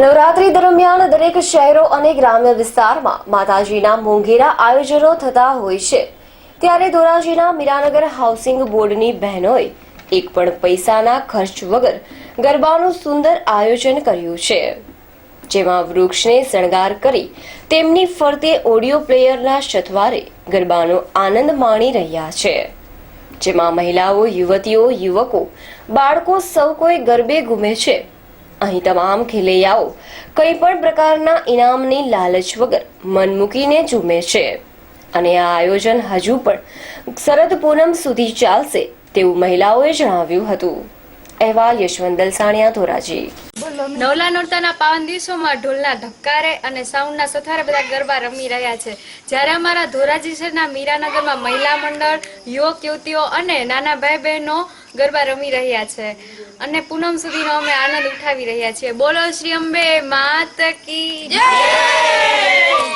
નવરાત્રી દરમિયાન દરેક શહેરો અને ગ્રામ્ય વિસ્તારમાં માતાજીના મોંઘેરા આયોજનો થતા હોય છે. ત્યારે ધોરાજીના મીરાનગર હાઉસિંગ બોર્ડની બહેનોએ એક પણ પૈસાના ખર્ચ વગર ગરબાનું સુંદર આયોજન કર્યું છે. જેમાં વૃક્ષને શણગાર કરી તેમની ફરતે ઓડિયો પ્લેયરના સથવારે ગરબાનો આનંદ માણી રહ્યા છે. જેમાં મહિલાઓ, યુવતીઓ, યુવકો, બાળકો સૌ કોઈ ગરબે ઘૂમે છે. અહીં તમામ ખેલૈયાઓ કંઈ પણ પ્રકારના ઇનામની લાલચ વગર મન મૂકીને ઝૂમે છે. અને આ આયોજન હજુ પણ શરદ પૂનમ સુધી ચાલશે તેવું મહિલાઓએ જણાવ્યું હતું. અહેવાલ યશવંત દલસાણિયા, ધોરાજી. નવલા નોરતાના પાવન દિવસોમાં ઢોલના ધબકારે અને સાઉન્ડના સથારે બધા ગરબા રમી રહ્યા છે. જ્યારે અમારા ધોરાજી શહેરના મીરાનગરમાં મહિલા મંડળ, યુવક, યુવતીઓ અને નાના ભાઈ બહેનો ગરબા રમી રહ્યા છે. અને પૂનમ સુધીનો અમે આનંદ ઉઠાવી રહ્યા છીએ. બોલો શ્રી અંબે, માત કી જય!